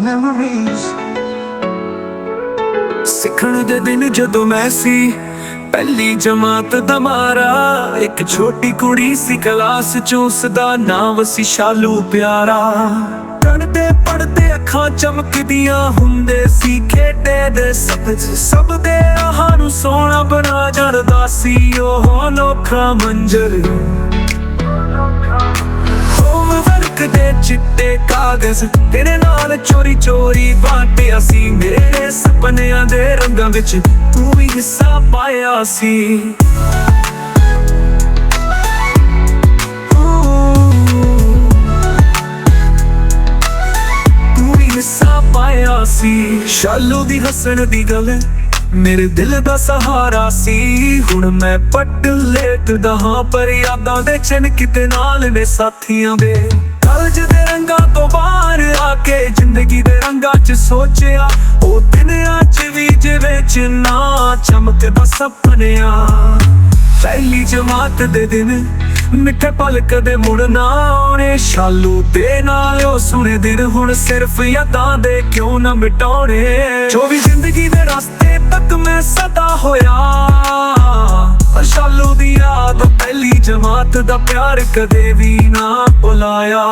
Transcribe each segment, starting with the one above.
memories. ਸਿੱਖਣ ਦੇ ਦਿਨ ਜਦੋਂ ਮੈਂ ਸੀ, ਪਹਿਲੀ ਜਮਾਤ ਦਾ ਮਾਰਾ। ਇੱਕ ਛੋਟੀ ਕੁੜੀ ਸੀ ਕਲਾਸ ਚ ਉਸ ਦਾ ਨਾਮ ਸੀ ਸ਼ਾਲੂ ਪਿਆਰਾ। ਪੜਦੇ ਪੜਦੇ ਅੱਖਾਂ ਚਮਕਦੀਆਂ ਹੁੰਦੇ ਸੀ, ਖੇਡੇ ਦੇ ਸਭ ਸਭ ਦੇ ਰਾਹਾਂ ਨੂੰ ਸੋਹਣਾ ਬਣਾ ਜੜਦਾ ਸੀ, ਉਹ ਅਨੋਖਾ ਮੰਜ਼ਰ। ਹੋਮਵਰਕ ਦੇ ਚਿੱਟੇ ਕਾਗਜ਼। ਤੇਰੇ ਨਾਲ ਚੋਰੀ ਚੋਰੀ ਬਾਟਿਆ ਸੀ ਮੇਰੇ ਸੁਪਨਿਆਂ ਦੇ ਰੰਗਾਂ ਵਿੱਚ ਤੂੰ ਵੀ ਹਿੱਸਾ ਪਾਇਆ ਸੀ। ਤੂੰ ਵੀ ਸੀ। ਸ਼ਾਲੂ ਦੀ ਹੱਸਣ ਦੀ ਗੱਲ ਮੇਰੇ ਦਿਲ ਦਾ ਸਹਾਰਾ ਸੀ। ਹੁਣ ਮੈਂ ਪੱਟ ਲੇਟਦਾ ਹਾਂ, ਪਰ ਯਾਦਾਂ ਦੇ ਚਿੰਨ ਕਿਤੇ ਨਾਲ ਨੇ ਸਾਥੀਆਂ ਦੇ। ਕਾਲਜ ਦੇ ਰੰਗਾਂ ਤੋਂ ਬਾਹਰ ਆ ਕੇ ਜ਼ਿੰਦਗੀ ਦੇ ਰੰਗਾਂ 'ਚ ਸੋਚਿਆ। ਉਹ ਦਿਨ ਅੱਜ ਵੀ ਜਿਵੇਂ ਚ ਚਮਕਦਾ ਸੁਪਨਿਆਂ। ਪਹਿਲੀ ਜਮਾਤ ਦੇ ਦਿਨ ਮਿੱਠੇ ਪਲ ਕਦੇ ਮੁੜ ਨਾ ਆਉਣੇ। ਸ਼ਾਲੂ ਤੇ ਨਾਲ ਉਹ ਸੁਣੇ ਦਿਨ ਹੁਣ ਸਿਰਫ ਯਾਦਾਂ ਦੇ ਕਿਉਂ ਨਾ ਮਿਟਾਉਣੇ। ਜੋ ਵੀ ਜ਼ਿੰਦਗੀ ਦੇ ਰਸਤੇ ਤੱਕ ਮੈਂ ਸਦਾ ਹੋਇਆ। ਪਹਿਲੀ ਦਾ ਪਿਆਰ ਕਦੇ ਵੀ ਨਾ ਭੁਲਾਇਆ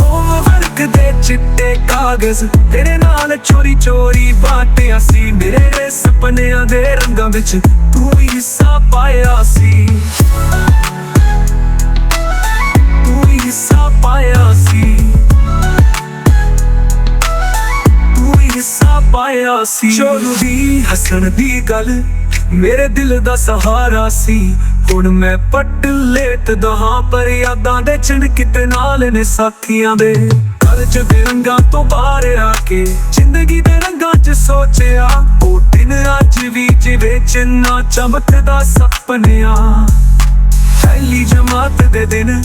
ਹੋਮਵਰਕ ਦੇ ਚਿੱਟੇ ਕਾਗਜ਼, ਤੇਰੇ ਨਾਲ ਚੋਰੀ ਚੋਰੀ ਬਾਟਿਆ ਸੀ। ਮੇਰੇ ਸੁਪਨਿਆਂ ਦੇ ਰੰਗਾਂ ਵਿੱਚ ਤੂੰ ਵੀ ਹਿੱਸਾ ਪਾਇਆ ਸੀ। ਤੂੰ ਵੀ ਹਿੱਸਾ ਪਾਇਆ ਸੀ। ਤੂੰ ਵੀ ਹਿੱਸਾ ਪਾਇਆ ਸੀ। ਸ਼ੋਰੂ ਦੀ ਹੱਸਣ ਦੀ ਗੱਲ ਮੇਰੇ ਦਿਲ ਦਾ ਸਹਾਰਾ ਸੀ। ਹੁਣ ਮੈਂ ਪੱਟ ਲੇਟਦਾ ਹਾਂ, ਪਰ ਯਾਦਾਂ ਦੇ ਚਿੰਨ ਕਿਤੇ ਨਾਲ ਨੇ ਸਾਥੀਆਂ ਦੇ। ਕਾਲਜ ਦੇ ਰੰਗਾਂ ਤੋਂ ਬਾਹਰ ਆ ਕੇ ਜ਼ਿੰਦਗੀ ਦੇ ਰੰਗਾਂ 'ਚ ਸੋਚਿਆ। ਉਹ ਦਿਨ ਅੱਜ ਵੀ ਜਿਵੇਂ ਚੰਨਾ ਚਮਕਦਾ ਸੁਪਨਿਆਂ। ਪਹਿਲੀ ਜਮਾਤ ਦੇ ਦਿਨ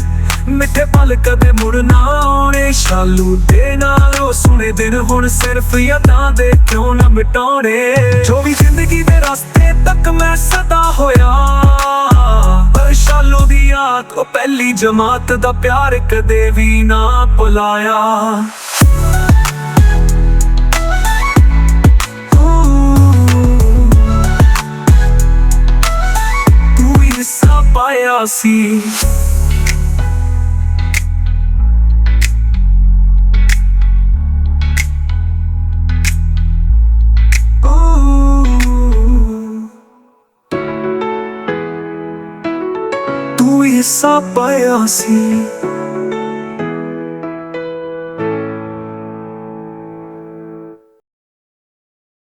ਮਿੱਠੇ ਪਲ ਕਦੇ ਮੁੜ ਨਾ ਆਉਣੇ। ਸ਼ਾਲੂ ਦੇ ਨਾਲ ਉਹ ਸੁਣੇ ਦਿਨ ਹੁਣ ਸਿਰਫ ਯਾਦਾਂ ਦੇ ਕਿਉਂ ਨਾ ਮਿਟਾਉਣੇ। ਜੋ ਵੀ ਜ਼ਿੰਦਗੀ ਦੇ ਰਸਤੇ ਤੱਕ ਮੈਂ ਸਦਾ ਹੋਇਆ। ਪਰ ਸ਼ਾਲੂ ਦੀ ਯਾਦ ਉਹ ਪਹਿਲੀ ਜਮਾਤ ਦਾ ਪਿਆਰ ਕਦੇ ਵੀ ਨਾ ਭੁਲਾਇਆ। ਤੂੰ ਪਾਇਆ ਸੀ। ਤੂੰ ਵੀ ਹਿੱਸਾ ਪਾਇਆ ਸੀ